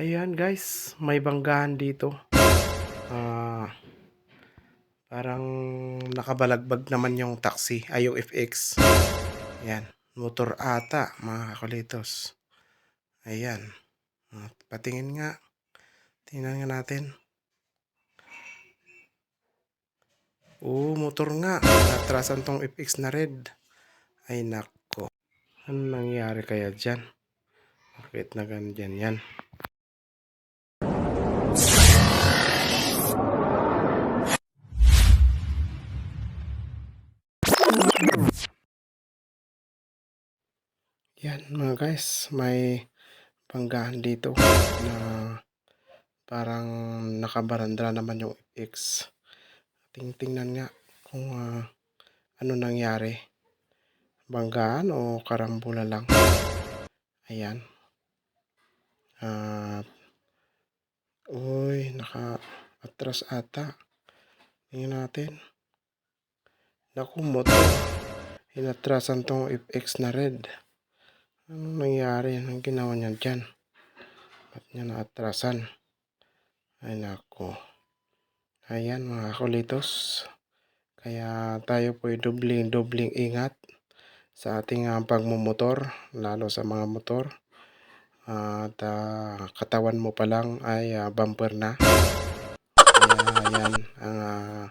Ayan guys, may banggahan dito. Ah, parang nakabalagbag naman yung taxi, ay yung FX. Ayan, motor ata mga kakulitos. Ayan, ah, patingin nga. Tingnan nga natin. Oo, motor nga. Natrasan tong FX na red. Ay nako. Ano nangyari kaya dyan? Bakit na ganyan yan? Yan mga guys, may banggahan dito na parang nakabarandra naman yung FX. Tingtingnan nga kung ah, ano nangyari. Banggaan o karambula lang. Ayan. At uy, naka-atras ata. Tingnan natin. Naku, motor. Inatrasan tong FX na red. Ano nangyari? Anong ginawa niya dyan? Ba't niya naatrasan? Ay nako. Ayan mga kulitos. Kaya tayo po dobling-dobling ingat sa ating ah, pagmumotor, lalo sa mga motor. At ah, katawan mo pa lang ay ah, bumper na. Kaya yan ang ah,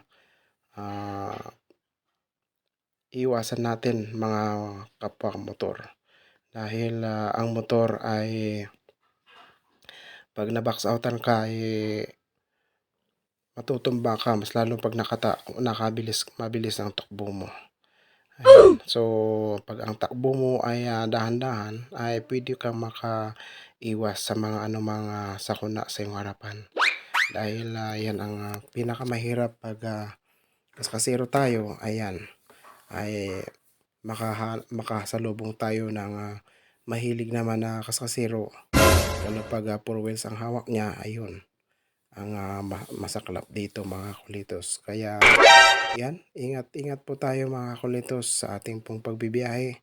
ah, iwasan natin mga kapwa motor. Dahil ah, ang motor ay pag na-box outan ka ay matutumba ka mas lalo pag nakata nakabilis mabilis ang takbo mo. Ayan. So, pag ang takbo mo ay ah, dahan-dahan ay pwede kang makaiwas sa mga anumang ah, sakuna sa iyong harapan. Dahil ah, yan ang ah, pinakamahirap pag uh, kasero tayo, ayan, ay makaha, makasalubong tayo ng ah, mahilig naman na kaskasero. Lalo pag uh, four wheels ang hawak niya, ayun, ang ah, ma- masaklap dito mga kulitos. Kaya yan, ingat-ingat po tayo mga kulitos sa ating pong pagbibiyahe.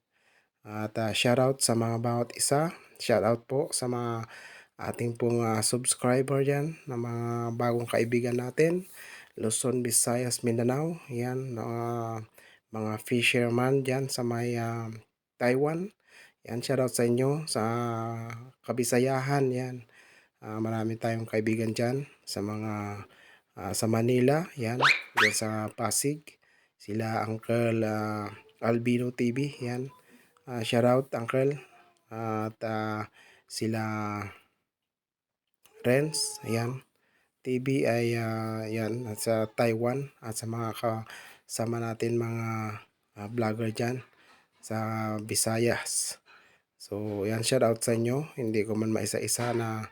At ah, shoutout sa mga bawat isa. Shoutout po sa mga ating pong ah, subscriber dyan na mga bagong kaibigan natin. Luzon, Visayas, Mindanao. Yan, ah, mga fisherman dyan sa may ah, Taiwan. Yan, shoutout sa inyo sa Kabisayahan. Yan, Ah, marami tayong kaibigan dyan sa mga ah, sa Manila. Yan, dyan sa Pasig. Sila Uncle ah, Albino TV. Yan, Ah, shoutout Uncle. At ah, sila Renz. Ayan. TV ay ah, yan sa Taiwan at sa mga kasama natin mga ah, vlogger dyan sa Visayas. So, yan shout out sa inyo. Hindi ko man maisa-isa na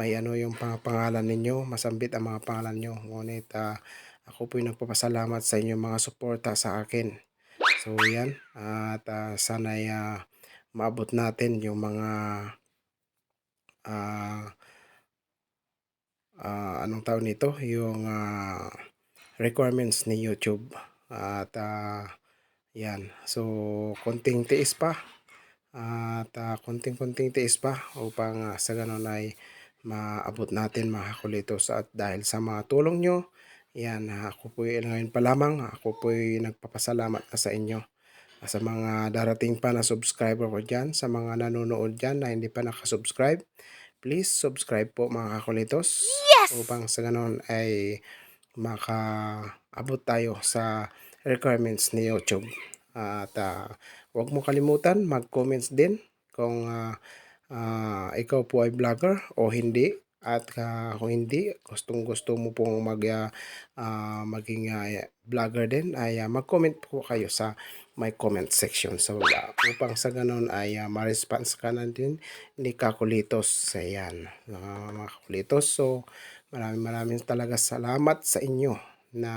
may ano yung pang pangalan ninyo. Masambit ang mga pangalan nyo. Ngunit ah, ako po yung nagpapasalamat sa inyo mga suporta sa akin. So, yan. At ah, sana ah, maabot natin yung mga ah, ah, anong tawag nito? Yung ah, requirements ni YouTube. At ah, yan. So, konting tiis pa. At ah, konting-konting tiis pa upang ah, sa ganun ay maabot natin mga kulitos. At dahil sa mga tulong nyo, yan, ako po ngayon pa lamang, ako po nagpapasalamat na sa inyo. Sa mga darating pa na subscriber ko dyan, sa mga nanonood dyan na hindi pa nakasubscribe, please subscribe po mga kakulitos. Upang sa ganun ay makaabot tayo sa requirements ni YouTube. At ah, huwag mo kalimutan mag-comments din kung ah, ah, ikaw po ay vlogger o hindi. At ah, kung hindi, gustong gusto mo pong mag, ah, maging ah, vlogger din, ay ah, mag-comment po kayo sa my comment section. So, ah, upang sa ganun ay ah, ma-response ka na din ni Kakulitos. Ayan, ah, mga Kakulitos. So, maraming maraming talaga salamat sa inyo na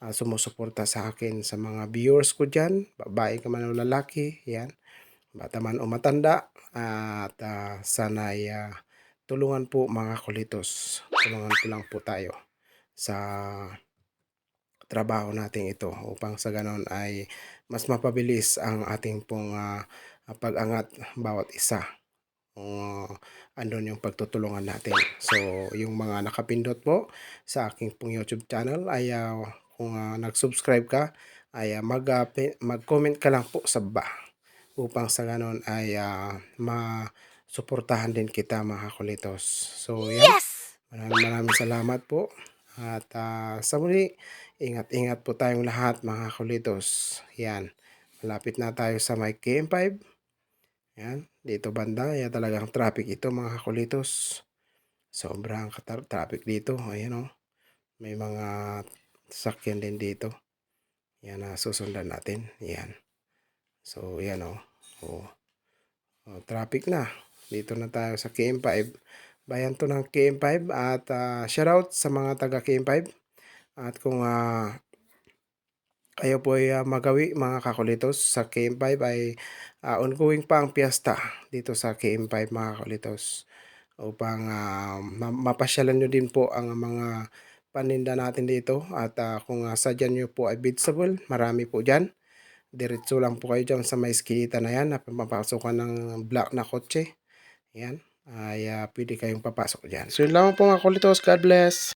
ah, sumusuporta sa akin sa mga viewers ko dyan. Babae ka man o lalaki, yan. Bata man o matanda. At ah, sana ay ah, tulungan po mga kulitos. Tulungan po lang po tayo sa trabaho natin ito upang sa ganon ay mas mapabilis ang ating pong ah, pag-angat bawat isa. Uh, andun yung pagtutulungan natin. So, yung mga nakapindot po sa aking pong YouTube channel ay ah, kung ah, nag-subscribe ka ay ah, mag, ah, pi- mag-comment ka lang po sa baba upang sa ganon ay ah, ma-suportahan din kita mga kulitos. So, yan. Maraming maraming salamat po. At ah, sa muli, ingat-ingat po tayong lahat mga kulitos. Yan. Malapit na tayo sa may KM5. Yan. Dito banda. Yan talagang traffic ito mga kulitos. Sobrang katar- traffic dito. Ayan o. May mga sakyan din dito. Yan na susundan natin. Yan. So, yan o. Oh. Oh, traffic na. Dito na tayo sa KM5. Bayan to ng KM5 at ah, shoutout sa mga taga KM5. At kung ah, kayo po ay ah, magawi mga kakulitos sa KM5 ay ah, ongoing pa ang piyesta dito sa KM5 mga kakulitos upang ma- mapasyalan nyo din po ang mga paninda natin dito at ah, kung uh, sadyan nyo po ay vegetable, marami po dyan. Diretso lang po kayo dyan sa may skilita na yan na papasukan ng black na kotse. Yan. Ay ah, pwede kayong papasok dyan. So yun lang po mga kulitos. God bless.